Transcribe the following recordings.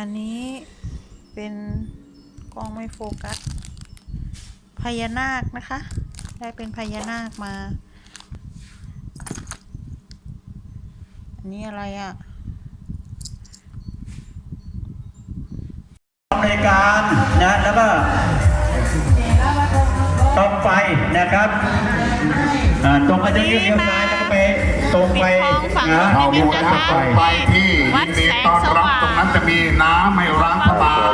อันนี้เป็นกล้องไม่โฟกัสพญานาคนะคะ ได้เป็นพญานาคมา อันนี้อะไรอะ่ะในการนะแล้วก็ตรงไปนะครับตรงไปจะเลี้ยวซ้ายแล้วก็ไป ตรงไปปิดทองฝั่งนะนู้นเอานิดูมิตนะนะครัคะบไปที่วัยิดนดีแสงต้อนสรับว่างตรงนั้นจะมีน้ำให้ร้างพระบาท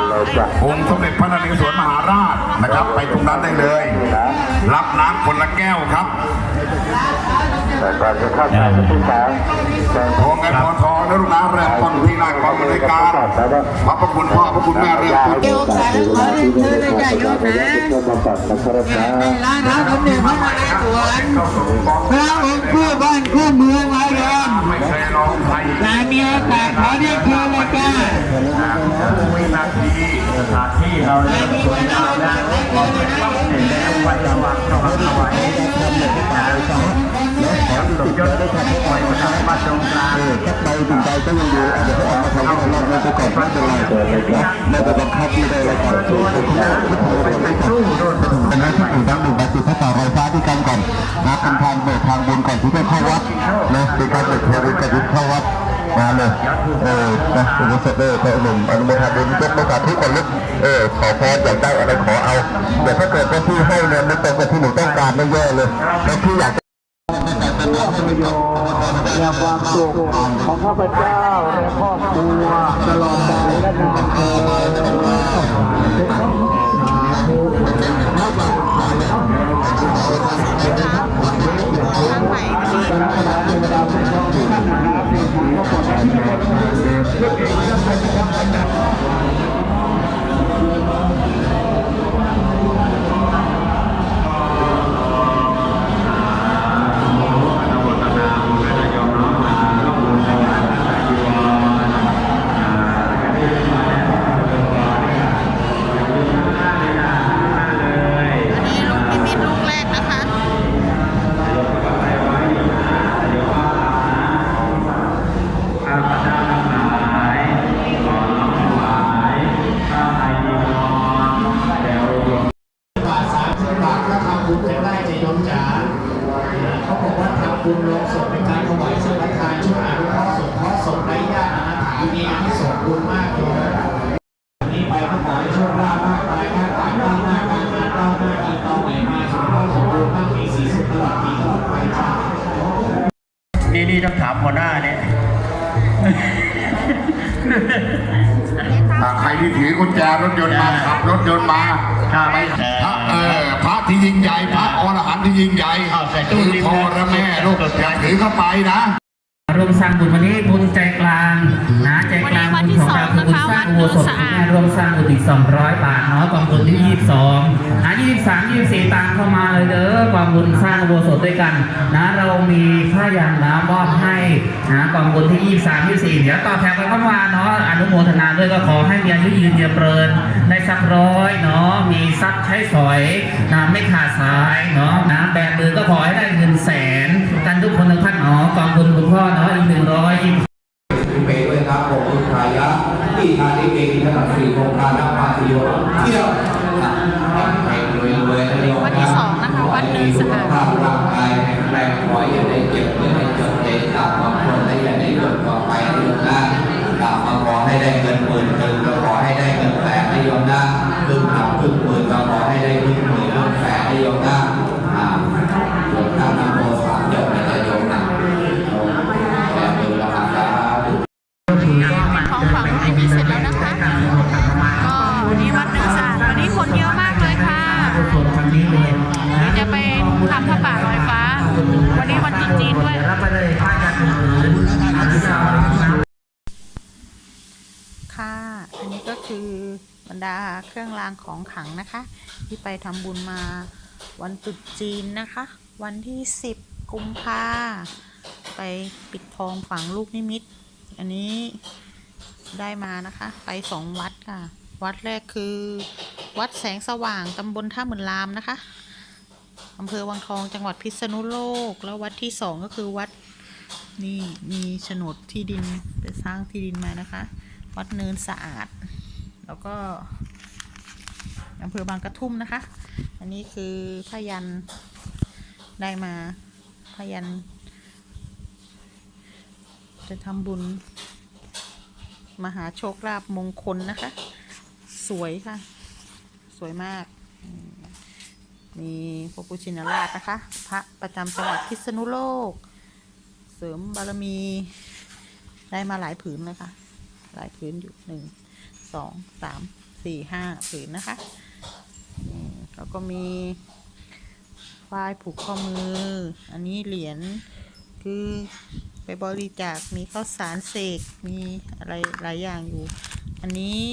องค์สมเด็จพระนเรศวรมหาราชนะครับ ไปตรงนั้นได้เลย รับน้ำคนละแก้วครับแต่ ก่อนจะเข้าไปที่สามแต่โองค์ไงพอทองนะลูกนะเริ่มต้นที่หน้ากองบริการพระคุณพ่อพระคุณแม่เริ่มต้นโยกสายขอเรียนเชิญเลยจ้ะโยกนะในร้านร้านผมเนี่ยพระนเรศวรพระองค์คู่บ้านคู่เมืองมาเดินไม่เคยร้องใครแต่มีโอกาสขอเรียนเชิญเลยจ้าวินาทีสถานที่เราเริ่มสวยงามแล้วพอเป็นเร็จแล้วไว้ระวังต้องระวัง ถึงใจก็ยังดีเดี๋ยวเขาออกมาทำให้เราไม่ไปก่อนไม่เป็นไรไม่ไปบังคับไม่ได้อะไรก่อนไปสู้โดนดังนั้นที่อื่นทั้งหนึ่งมาติดพระต่อไฟฟ้าที่กันก่อนนะเป็นทางเบิกทางบุญก่อนที่จะเข้าวัดนะเป็นการเบิกเทวินกระดิ่งเข้าวัดมาเลยเออนะอุปสมบทพระหนุ่มอนุโมทนาบุญยกโอกาสที่คนลึกเออขอพรอยากได้อะไรขอเอาแต่ถ้าเกิดว่าที่ให้เนี่ยไม่ตรงกับที่หนูต้องการไม่แย่เลยแล้วที่อยาก อย่าความสุขของข้าพเจ้าและครอบครัวตลอดกาลและนานเทอญ เขาบอกว่าทำบุญลงศพเป็นการถวายสังฆทานช่วยอนุเคราะห์สงเคราะห์ศพไร้ญาติอนาถามีอานิสงส์บุญมากเลยวันนี้ไปก็ขอให้โชคลาภมากมายมากมายก้าวหน้าการงานก้าวหน้าอีกต่อไหนมาสุขภาพสมบูรณ์มากมีสีสุขตลอดปีตลอดไปจ้านี่นี่ต้องถามหัวหน้าเนี่ยอ่าใครที่ถือกุญแจรถยนต์มาขับรถยนต์มาครับไป ที่ยิ่งใหญ่พระอรหันต์ที่ยิ่งใหญ่เอาใส่ตู้ถือดิพ่อและแม่ลูกอย่าถือเข้าไปนะรวมสร้างบุญวันนี้บุญใจกลางนะใจกลางวันนี้วัน ที่บุญของเราคือบุญสร้างอุโบสถสองนะคะวัดนนสะอาดแม่รวมสร้างบุญอีก200บาทเนาะกองบุญที่22นะ23 24ตามเข้ามาเลยเด้อกองบุญสร้างอุโบสถด้วยกันนะเรามีผ้ายันนะมอบให้นะกองบุญที่23 24เดี๋ยวต่อแถวกันเข้ามาเนาะอนุโมทนาด้วยก็ขอให้มีอายุยืนเยืนเปริญได้สักร้อยเนาะมีทรัพย์ใช้สอยนะไม่ขาดสายเนาะนะแบกมือก็ขอให้ได้เงินแสนกันทุกคนทุกท่านเนาะกองบุญคุณพ่อเนาะอีกหนึ่งร้อยเปายะที่ทานเก่งขนาดสี่โครงการนักปาฏิโยเที่ยวไปรวยรวยๆให้วันที่สองนะคะวัดเนินสะอาดภาพร่างกายแข็งแรงขออย่าได้เจ็บอย่าได้จนเจ็บกลับมาคนและอย่าได้จนต่อไปให้โยมนะกลับมาขอให้ได้เงินหมื่นหนึ่งก็ขอให้ได้เงินแสนให้โยมนะครึ่งหลับครึ่งหมื่นก็ขอให้ได้ครึ่ง รรดาเครื่องรางของขลังนะคะ ที่ไปทำบุญมาวันตรุษจีนนะคะ วันที่ 10 กุมภาไปปิดทองฝังลูกนิมิต อันนี้ได้มานะคะ ไปสองวัดค่ะ วัดแรกคือ วัดแสงสว่างตำบลท่าหมื่นลามนะคะอำเภอวังทองจังหวัดพิษณุโลก แล้ววัดที่สองก็คือวัดนี่มีโฉนดที่ดินไปสร้างที่ดินมานะคะ วัดเนินสะอาด แล้วก็อำเภอบางกระทุ่มนะคะ อันนี้คือพยันได้มาพยัน จะทำบุญ มหาโชคลาภมงคลนะคะ สวยค่ะ สวยมาก มีพระพุชินราชนะคะ พระประจำจังหวัดพิษณุโลก เสริมบารมีได้มาหลายผืนเลยค่ะ หลายผืนอยู่หนึ่ง สองสามสี่ห้าผืนนะคะแล้วก็มีฝ้ายผูกข้อมือ อันนี้เหรียญคือไปบริจาค มีข้าวสารเสก มีอะไรหลายอย่างอยู่ อันนี้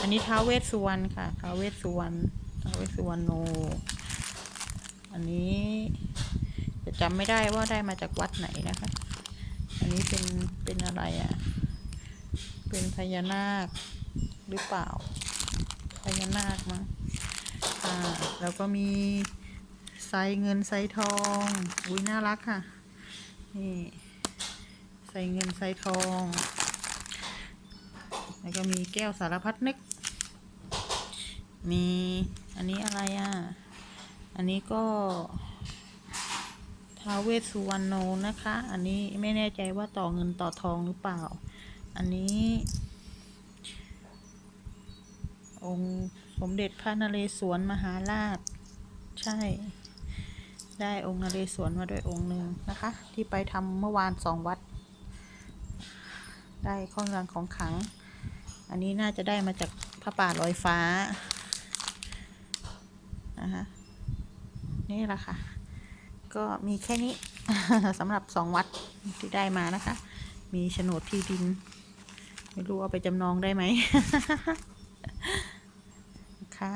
อันนี้ท้าวเวสสุวรรณค่ะ ท้าวเวสสุวรรณ ท้าวเวสสุวรรณโน อันนี้จะจำไม่ได้ว่าได้มาจากวัดไหนนะคะ อันนี้เป็นเป็นอะไรอะ่ะ เป็นพญานาคหรือเปล่า พญานาคมั้งอ่าแล้วก็มีไซเงินไซทอง อุ้ยน่ารักค่ะ นี่ใส่เงินใส่ทอง แล้วก็มีแก้วสารพัดนึก มีอันนี้อะไรอะ อันนี้ก็ท้าวเวสสุวรรณโนนะคะ อันนี้ไม่แน่ใจว่าต่อเงินต่อทองหรือเปล่า อันนี้ องค์สมเด็จพระนเรศวรมหาราช ใช่ ได้องค์นเรศวรมาด้วยองค์หนึ่งนะคะ ที่ไปทำเมื่อวานสองวัด ได้ข้องรังของขัง อันนี้น่าจะได้มาจากพระป่าลอยฟ้านะคะนี่แหละค่ะ ก็มีแค่นี้สำหรับสองวัดที่ได้มานะคะ มีโฉนดที่ดิน ไม่รู้เอาไปจำนองได้ไหม ค่ะ